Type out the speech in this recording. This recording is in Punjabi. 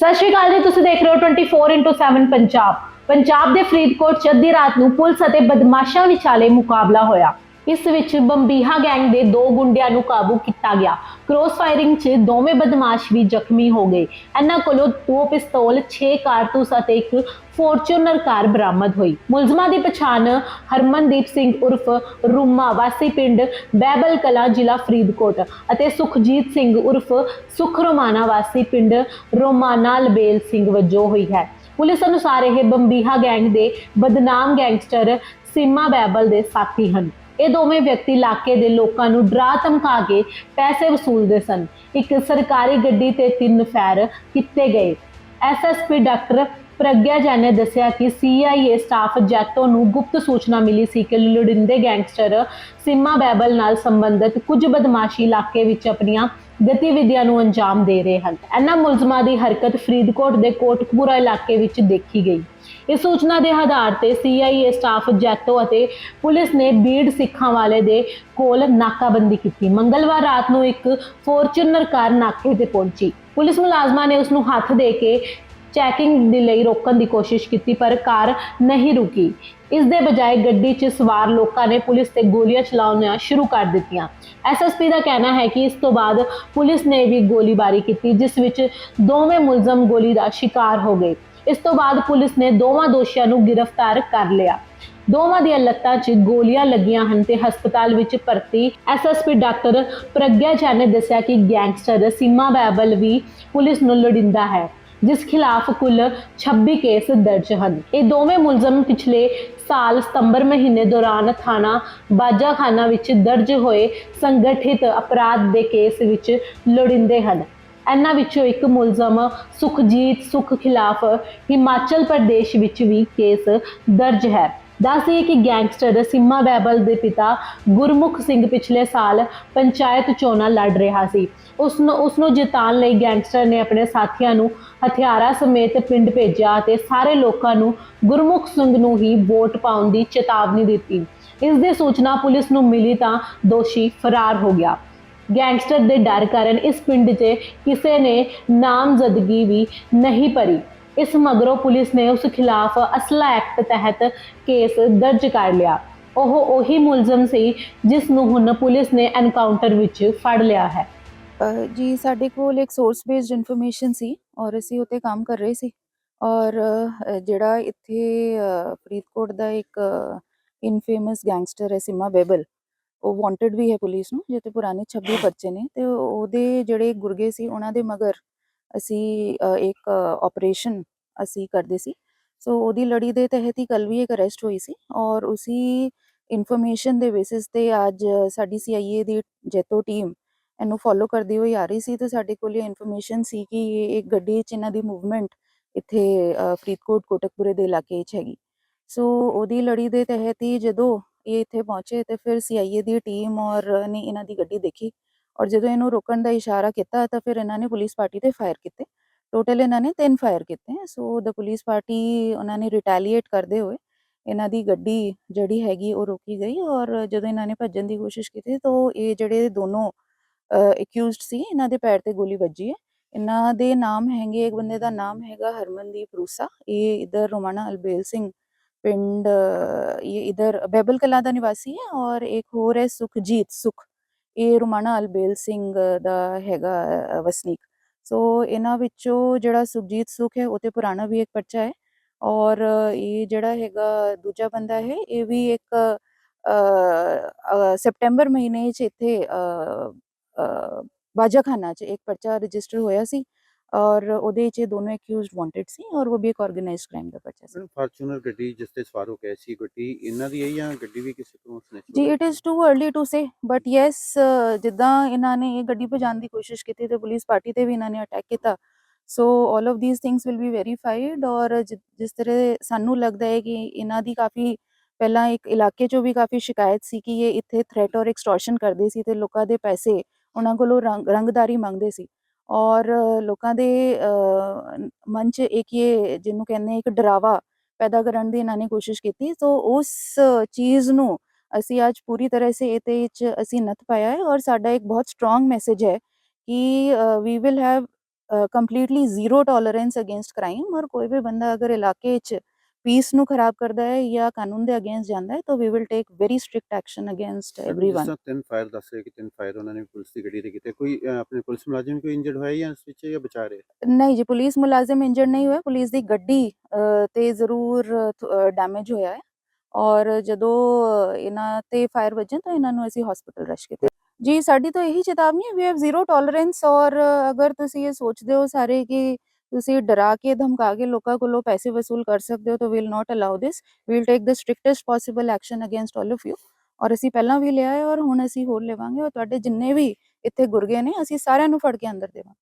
ਸਤਿ ਸ਼੍ਰੀ ਅਕਾਲ ਜੀ, ਤੁਸੀਂ ਦੇਖ ਰਹੇ ਹੋ 24x7 ਪੰਜਾਬ। ਪੰਜਾਬ ਦੇ ਫਰੀਦਕੋਟ 'ਚ ਅੱਧੀ ਰਾਤ ਨੂੰ ਪੁਲਿਸ ਅਤੇ ਬਦਮਾਸ਼ਾਂ ਵਿਚਾਲੇ ਮੁਕਾਬਲਾ ਹੋਇਆ। ਇਸ ਵਿੱਚ ਬੰਬੀਹਾ ਗੈਂਗ ਦੇ ਦੋ ਗੁੰਡਿਆਂ ਨੂੰ ਕਾਬੂ ਕੀਤਾ ਗਿਆ। ਕ੍ਰੋਸ ਫਾਇਰਿੰਗ 'ਚ ਦੋਵੇਂ ਬਦਮਾਸ਼ ਵੀ ਜ਼ਖਮੀ ਹੋ ਗਏ। ਇਹਨਾਂ ਕੋਲੋਂ ਦੋ ਪਿਸਤੌਲ 6 ਕਾਰਤੂਸ ਅਤੇ ਇੱਕ ਫੋਰਚੂਨਰ ਕਾਰ ਬਰਾਮਦ ਹੋਈ। ਮੁਲਜ਼ਮਾਂ ਦੀ ਪਛਾਣ ਹਰਮਨਦੀਪ ਸਿੰਘ ਉਰਫ ਰੂਮਾ, ਵਾਸੀ ਪਿੰਡ ਬੈਬਲ ਕਲਾ ਜ਼ਿਲ੍ਹਾ ਫਰੀਦਕੋਟ ਅਤੇ ਸੁਖਜੀਤ ਸਿੰਘ ਉਰਫ ਸੁਖ ਰੋਮਾਨਾ ਵਾਸੀ ਪਿੰਡ ਰੋਮਾਨਾ ਲਬੇਲ ਸਿੰਘ ਵਜੋਂ ਹੋਈ ਹੈ। ਪੁਲਿਸ ਅਨੁਸਾਰ ਇਹ ਬੰਬੀਹਾ ਗੈਂਗ ਦੇ ਬਦਨਾਮ ਗੈਂਗਸਟਰ ਸੀਮਾ ਬੈਬਲ ਦੇ ਸਾਥੀ ਹਨ। ਇਹ ਦੋਵੇਂ ਵਿਅਕਤੀ ਇਲਾਕੇ ਦੇ ਲੋਕਾਂ ਨੂੰ ਡਰਾ ਧਮਕਾ ਕੇ ਪੈਸੇ ਵਸੂਲਦੇ ਸਨ। ਇੱਕ ਸਰਕਾਰੀ ਗੱਡੀ ਤੇ ਤਿੰਨ ਫੈਰ ਕੀਤੇ ਗਏ। ਐਸਐਸਪੀ ਡਾਕਟਰ ਪ੍ਰਗਿਆ ਜੈਨ ਨੇ ਦੱਸਿਆ ਕਿ ਸੀਆਈਏ ਸਟਾਫ ਜੈਤੋ ਨੂੰ ਗੁਪਤ ਸੂਚਨਾ ਮਿਲੀ ਸੀ ਕਿ ਲੋੜਿੰਦੇ ਗੈਂਗਸਟਰ ਸੀਮਾ ਬੈਬਲ ਨਾਲ ਸੰਬੰਧਿਤ ਕੁਝ ਬਦਮਾਸ਼ੀ ਇਲਾਕੇ ਵਿੱਚ ਆਪਣੀਆਂ ਗਤੀਵਿਧੀਆਂ ਨੂੰ ਅੰਜਾਮ ਦੇ ਰਹੇ ਹਨ। ਇਹਨਾਂ ਮੁਲਜ਼ਮਾਂ ਦੀ ਹਰਕਤ ਫਰੀਦਕੋਟ ਦੇ ਕੋਟਕਪੂਰਾ ਇਲਾਕੇ ਵਿੱਚ ਦੇਖੀ ਗਈ। ਇਸ ਸੂਚਨਾ ਦੇ ਆਧਾਰ ਤੇ ਸੀਆਈਏ ਸਟਾਫ ਜੈਤੋ ਅਤੇ ਪੁਲਿਸ ਨੇ ਬੀੜ ਸਿੱਖਾਂ ਵਾਲੇ ਦੇ ਕੋਲ ਨਾਕਾਬੰਦੀ ਕੀਤੀ। ਮੰਗਲਵਾਰ ਰਾਤ ਨੂੰ ਇੱਕ ਫੋਰਚੂਨਰ ਕਾਰ ਨਾਕੇ ਤੇ ਪਹੁੰਚੀ। ਪੁਲਿਸ ਮੁਲਾਜ਼ਮਾਂ ਨੇ ਉਸ ਨੂੰ ਹੱਥ ਦੇ ਕੇ ਚੈਕਿੰਗ ਦੇ ਲਈ ਰੋਕਣ ਦੀ ਕੋਸ਼ਿਸ਼ ਕੀਤੀ, ਪਰ ਕਾਰ ਨਹੀਂ ਰੁਕੀ। ਇਸ ਦੇ ਬਜਾਏ ਗੱਡੀ 'ਚ ਸਵਾਰ ਲੋਕਾਂ ਨੇ ਪੁਲਿਸ ਤੇ ਗੋਲੀਆਂ ਚਲਾਉਣੀਆਂ ਸ਼ੁਰੂ ਕਰ ਦਿੱਤੀਆਂ। ਐਸਐਸਪੀ ਦਾ ਕਹਿਣਾ ਹੈ ਕਿ ਇਸ ਤੋਂ ਬਾਅਦ ਪੁਲਿਸ ਨੇ ਵੀ ਗੋਲੀਬਾਰੀ ਕੀਤੀ, ਜਿਸ ਵਿੱਚ ਦੋਵੇਂ ਮੁਲਜ਼ਮ ਗੋਲੀ ਦਾ ਸ਼ਿਕਾਰ ਹੋ ਗਏ। ਇਸ ਤੋਂ ਬਾਅਦ ਪੁਲਿਸ ਨੇ ਦੋਵਾਂ ਦੋਸ਼ੀਆਂ ਨੂੰ ਗ੍ਰਿਫਤਾਰ ਕਰ ਲਿਆ। ਦੋਵਾਂ ਦੀਆਂ ਲੱਤਾਂ 'ਚ ਗੋਲੀਆਂ ਲੱਗੀਆਂ ਹਨ ਤੇ ਹਸਪਤਾਲ ਵਿੱਚ ਭਰਤੀ ਐਸਐਸਪੀ ਡਾਕਟਰ ਪ੍ਰਗਿਆ ਜੈਨ ਨੇ ਦੱਸਿਆ ਕਿ ਗੈਂਗਸਟਰ ਸੀਮਾ ਬੈਬਲ ਵੀ ਪੁਲਿਸ ਨੂੰ ਲੋੜਿੰਦਾ ਹੈ। ਜਿਸ ਖਿਲਾਫ ਕੁੱਲ 26 ਕੇਸ ਦਰਜ ਹਨ। ਇਹ ਦੋਵੇਂ ਮੁਲਜ਼ਮ ਪਿਛਲੇ ਸਾਲ ਸਤੰਬਰ ਮਹੀਨੇ ਦੌਰਾਨ ਥਾਣਾ ਬਾਜਾਖਾਨਾ ਵਿੱਚ ਦਰਜ ਹੋਏ ਸੰਗਠਿਤ ਅਪਰਾਧ ਦੇ ਕੇਸ ਵਿੱਚ ਲੋੜਿੰਦੇ ਹਨ। ਇਹਨਾਂ ਵਿੱਚੋਂ ਇੱਕ ਮੁਲਜ਼ਮ ਸੁਖਜੀਤ ਸੁਖ ਖਿਲਾਫ ਹਿਮਾਚਲ ਪ੍ਰਦੇਸ਼ ਵਿੱਚ ਵੀ ਕੇਸ ਦਰਜ ਹੈ। ਦੱਸਦੀਏ ਕਿ ਗੈਂਗਸਟਰ ਸਿੰਮਾ ਬੈਬਲ ਦੇ ਪਿਤਾ ਗੁਰਮੁਖ ਸਿੰਘ ਪਿਛਲੇ ਸਾਲ ਪੰਚਾਇਤ ਚੋਣਾਂ ਲੜ ਰਿਹਾ ਸੀ। ਉਸ ਨੂੰ ਉਸ ਨੂੰ ਜਿਤਾਉਣ ਲਈ ਗੈਂਗਸਟਰ ਨੇ ਆਪਣੇ ਸਾਥੀਆਂ ਨੂੰ ਹਥਿਆਰਾਂ ਸਮੇਤ ਪਿੰਡ ਭੇਜਿਆ ਅਤੇ ਸਾਰੇ ਲੋਕਾਂ ਨੂੰ ਗੁਰਮੁਖ ਸਿੰਘ ਨੂੰ ਹੀ ਵੋਟ ਪਾਉਣ ਦੀ ਚੇਤਾਵਨੀ ਦਿੱਤੀ। ਇਸ ਦੀ ਸੂਚਨਾ ਪੁਲਿਸ ਨੂੰ ਮਿਲੀ ਤਾਂ ਦੋਸ਼ੀ ਫਰਾਰ ਹੋ ਗਿਆ। ਗੈਂਗਸਟਰ ਦੇ ਡਰ ਕਾਰਨ ਇਸ ਪਿੰਡ 'ਚ ਕਿਸੇ ਨੇ ਨਾਮਜ਼ਦਗੀ ਵੀ ਨਹੀਂ ਭਰੀ। ਇਸ ਮਗਰੋਂ ਪੁਲਿਸ ਨੇ ਉਸ ਖਿਲਾਫ ਅਸਲਾ ਐਕਟ ਤਹਿਤ ਕੇਸ ਦਰਜ ਕਰ ਲਿਆ। ਉਹ ਉਹੀ ਮੁਲਜ਼ਮ ਸੀ ਜਿਸ ਨੂੰ ਹੁਣ ਪੁਲਿਸ ਨੇ ਐਨਕਾਊਂਟਰ ਵਿੱਚ ਫੜ ਲਿਆ ਹੈ। ਜੀ, ਸਾਡੇ ਕੋਲ ਇੱਕ ਸੋਰਸ ਬੇਸਡ ਇਨਫੋਰਮੇਸ਼ਨ ਸੀ ਔਰ ਅਸੀਂ ਉੱਤੇ ਕੰਮ ਕਰ ਰਹੇ ਸੀ। ਔਰ ਜਿਹੜਾ ਇੱਥੇ ਫਰੀਦਕੋਟ ਦਾ ਇੱਕ ਇਨਫੇਮਸ ਗੈਂਗਸਟਰ ਹੈ ਸਿਮਾ ਬੇਬਲ, ਉਹ ਵਾਂਟਡ ਵੀ ਹੈ ਪੁਲਿਸ ਨੂੰ ਜਿਹਤੇ ਪੁਰਾਣੇ 26 ਬੱਚੇ ਨੇ ਤੇ ਉਹਦੇ ਜਿਹੜੇ ਗੁਰਗੇ ਸੀ, ਉਹਨਾਂ ਦੇ ਮਗਰ ਅਸੀਂ ਇੱਕ ਆਪਰੇਸ਼ਨ ਅਸੀਂ ਕਰਦੇ ਸੀ। ਸੋ ਉਹਦੀ ਲੜੀ ਦੇ ਤਹਿਤ ਹੀ ਕੱਲ ਵੀ ਇੱਕ ਅਰੈਸਟ ਹੋਈ ਸੀ ਔਰ ਉਸੀ ਇਨਫੋਰਮੇਸ਼ਨ ਦੇ ਬੇਸਿਸ ਤੇ ਅੱਜ ਸਾਡੀ ਸੀਆਈਏ ਦੀ ਜੈਤੋ ਟੀਮ ਇਹਨੂੰ ਫੋਲੋ ਕਰਦੀ ਹੋਈ ਆ ਰਹੀ ਸੀ ਤੇ ਸਾਡੇ ਕੋਲ ਇਹ ਇਨਫੋਰਮੇਸ਼ਨ ਸੀ ਕਿ ਇਹ ਇੱਕ ਗੱਡੀ 'ਚ ਇਹਨਾਂ ਦੀ ਮੂਵਮੈਂਟ ਇੱਥੇ ਫਰੀਦਕੋਟ, ਕੋਟਕਪੁਰੇ ਦੇ ਇਲਾਕੇ 'ਚ ਹੈਗੀ। ਸੋ ਉਹਦੀ ਲੜੀ ਦੇ ਤਹਿਤ ਹੀ ਜਦੋਂ ਇਹ ਇੱਥੇ ਪਹੁੰਚੇ ਤੇ ਫਿਰ ਸੀਆਈਏ ਦੀ ਟੀਮ ਔਰ ਨੇ ਇਹਨਾਂ ਦੀ ਗੱਡੀ ਦੇਖੀ ਔਰ ਜਦੋਂ ਇਹਨੂੰ ਰੋਕਣ ਦਾ ਇਸ਼ਾਰਾ ਕੀਤਾ ਤਾਂ ਫਿਰ ਇਹਨਾਂ ਨੇ ਪੁਲਿਸ ਪਾਰਟੀ ਤੇ ਫਾਇਰ ਕੀਤੇ। ਟੋਟਲ ਇਹਨਾਂ ਨੇ ਤਿੰਨ ਫਾਇਰ ਕੀਤੇ। ਸੋ ਦ ਪੁਲਿਸ ਪਾਰਟੀ ਉਹਨਾਂ ਨੇ ਰਿਟੈਲੀਏਟ ਕਰਦੇ ਹੋਏ ਇਹਨਾਂ ਦੀ ਗੱਡੀ ਜਿਹੜੀ ਹੈਗੀ ਉਹ ਰੋਕੀ ਗਈ ਔਰ ਜਦੋਂ ਇਹਨਾਂ ਨੇ ਭੱਜਣ ਦੀ ਕੋਸ਼ਿਸ਼ ਕੀਤੀ ਤਾਂ ਇਹ ਜਿਹੜੇ ਦੋਨੋਂ ਅਕਿਊਜ਼ਡ ਸੀ ਇਹਨਾਂ ਦੇ ਪੈਰ ਤੇ ਗੋਲੀ ਵੱਜੀ ਹੈ। ਇਹਨਾਂ ਦੇ ਨਾਮ ਹੈਗੇ ਇੱਕ ਬੰਦੇ ਦਾ ਨਾਮ ਹੈਗਾ ਹਰਮਨਦੀਪ ਰੂਸਾ। ਇਹ ਇਧਰ ਰੋਮਾਣਾ ਅਲਬੇਲ ਸਿੰਘ ਪਿੰਡ ਅ, ਇਹ ਇਧਰ ਬੈਬਲ ਕਲਾ ਦਾ ਨਿਵਾਸੀ ਹੈ ਔਰ ਇੱਕ ਹੋਰ ਹੈ ਸੁਖਜੀਤ ਸੁਖ। ਇਹ ਰੁਮਾਣਾ ਅਲਬੇਲ ਸਿੰਘ ਦਾ ਹੈਗਾ ਵਸਨੀਕ। ਸੋ ਇਹਨਾਂ ਵਿੱਚੋਂ ਜਿਹੜਾ ਸੁਖਜੀਤ ਸੁਖ ਹੈ, ਉਹ ਤੇ ਪੁਰਾਣਾ ਵੀ ਇੱਕ ਪਰਚਾ ਹੈ ਔਰ ਇਹ ਜਿਹੜਾ ਹੈਗਾ ਦੂਜਾ ਬੰਦਾ ਹੈ, ਇਹ ਵੀ ਇੱਕ ਸੈਪਟੈਂਬਰ ਮਹੀਨੇ 'ਚ ਇੱਥੇ ਬਾਜਾਖਾਨਾ 'ਚ ਇੱਕ ਪਰਚਾ ਰਜਿਸਟਰ ਹੋਇਆ ਸੀ ਔਰ ਉਹਦੇ 'ਚ ਇਹ ਦੋਨੋਂ ਅਕਿਊਜ਼ਡ ਵਾਂਟਡ ਸੀ ਔਰ ਉਹ ਵੀ ਇੱਕ ਆਰਗੇਨਾਈਜ਼ਡ ਕ੍ਰਾਈਮ ਦਾ ਪਰਚਾ ਸੀ ਫਾਰਚੂਨਰ ਗੱਡੀ ਜਿਸ ਤੇ ਸਵਾਰ ਹੋ ਕੇ ਸੀ ਗੱਡੀ ਇਹਨਾਂ ਦੀ ਹੈ ਜਾਂ ਗੱਡੀ ਵੀ ਕਿਸੇ ਤੋਂ snatch ਜੀ it is too early to say but yes ਜਿੱਦਾਂ ਇਹਨਾਂ ਨੇ ਇਹ ਗੱਡੀ ਭਜਾਉਣ ਦੀ ਕੋਸ਼ਿਸ਼ ਕੀਤੀ ਤੇ ਪੁਲਿਸ ਪਾਰਟੀ ਤੇ ਵੀ ਇਹਨਾਂ ਨੇ ਅਟੈਕ ਕੀਤਾ। So all of these things will be verified ਔਰ ਜਿਸ ਤਰ੍ਹਾਂ ਸਾਨੂੰ ਲੱਗਦਾ ਹੈ ਕਿ ਇਹਨਾਂ ਦੀ ਕਾਫੀ ਪਹਿਲਾਂ ਇੱਕ ਇਲਾਕੇ 'ਚੋਂ ਵੀ ਕਾਫੀ ਸ਼ਿਕਾਇਤ ਸੀ ਕਿ ਇਹ ਇੱਥੇ ਥ੍ਰੈਟ ਔਰ ਐਕਸਟੋਰਸ਼ਨ ਕਰਦੇ ਸੀ ਤੇ ਲੋਕਾਂ ਦੇ ਪੈਸੇ ਉਹਨਾਂ ਕੋਲੋਂ ਰੰਗ ਰੰਗਦਾਰੀ ਮੰਗਦੇ ਸੀ। ਔਰ ਲੋਕਾਂ ਦੇ ਮਨ 'ਚ ਇੱਕ ਇਹ ਜਿਹਨੂੰ ਕਹਿੰਦੇ ਇੱਕ ਡਰਾਵਾ ਪੈਦਾ ਕਰਨ ਦੀ ਇਹਨਾਂ ਨੇ ਕੋਸ਼ਿਸ਼ ਕੀਤੀ। ਸੋ ਉਸ ਚੀਜ਼ ਨੂੰ ਅਸੀਂ ਅੱਜ ਪੂਰੀ ਤਰ੍ਹਾਂ ਸੇ ਇਹਦੇ ਵਿੱਚ ਅਸੀਂ ਨੱਥ ਪਾਇਆ ਹੈ ਔਰ ਸਾਡਾ ਇੱਕ ਬਹੁਤ ਸਟਰੋਂਗ ਮੈਸੇਜ ਹੈ ਕਿ we will have completely zero tolerance against crime ਔਰ ਕੋਈ ਵੀ ਬੰਦਾ ਅਗਰ ਇਲਾਕੇ 'ਚ ਪੀਸ ਨੂੰ ਖਰਾਬ ਕਰਦਾ ਹੈ ਜਾਂ ਕਾਨੂੰਨ ਦੇ ਅਗੇਂਸਟ ਜਾਂਦਾ ਹੈ ਤਾਂ we will take very strict action against ਜਿਸ एवरीवन ਤਰ੍ਹਾਂ ਤਿੰਨ ਫਾਇਰ ਦੱਸ ਰਹੇ ਕਿ ਤਿੰਨ ਫਾਇਰ ਉਹਨਾਂ ਨੇ ਪੁਲਿਸ ਦੀ ਗੱਡੀ ਤੇ ਕੀਤੇ ਕੋਈ ਅਹ, ਆਪਣੇ ਪੁਲਿਸ ਮੁਲਾਜ਼ਮ ਕੋਈ ਇੰਜਰਡ ਹੋਇਆ ਜਾਂ ਇਸ ਵਿੱਚ ਜਾਂ ਬਚਾ ਰਹੇ ਨਹੀਂ ਜੀ ਪੁਲਿਸ ਮੁਲਾਜ਼ਮ ਇੰਜਰਡ ਨਹੀਂ ਹੋਇਆ ਪੁਲਿਸ ਦੀ ਗੱਡੀ ਅ, ਤੇ ਜ਼ਰੂਰ ਡੈਮੇਜ ਹੋਇਆ ਹੈ ਔਰ ਜਦੋਂ ਅ, ਇਹਨਾਂ ਤੇ ਫਾਇਰ ਵੱਜੇ ਤਾਂ ਇਹਨਾਂ ਨੂੰ ਅਸੀਂ ਹਸਪੀਟਲ ਰਸ਼ ਕੀਤਾ ਜੀ ਸਾਡੀ ਤਾਂ ਇਹੀ ਚੇਤਾਵਨੀ ਹੈ ਵੀ ਹੈਵ ਜ਼ੀਰੋ ਟੋਲਰੈਂਸ ਔਰ ਅ, ਅਗਰ ਤੁਸੀਂ ਇਹ ਸੋਚਦੇ ਹੋ ਸਾਰੇ ਕਿ ਤੁਸੀਂ ਡਰਾ ਕੇ ਧਮਕਾ ਕੇ ਲੋਕਾਂ ਕੋਲੋਂ ਪੈਸੇ ਵਸੂਲ ਕਰ ਸਕਦੇ ਹੋ, ਤਾਂ will not allow this will take the strictest possible action against all of you ਔਰ ਅਸੀਂ ਪਹਿਲਾਂ ਵੀ ਲਿਆ ਹੈ, ਔਰ ਹੁਣ ਅਸੀਂ ਹੋਰ ਲਵਾਂਗੇ, ਔਰ ਤੁਹਾਡੇ ਜਿੰਨੇ ਵੀ ਇੱਥੇ ਗੁਰਗੇ ਨੇ, ਅਸੀਂ ਸਾਰਿਆਂ ਨੂੰ ਫੜ ਕੇ ਅੰਦਰ ਦੇਵਾਂਗੇ।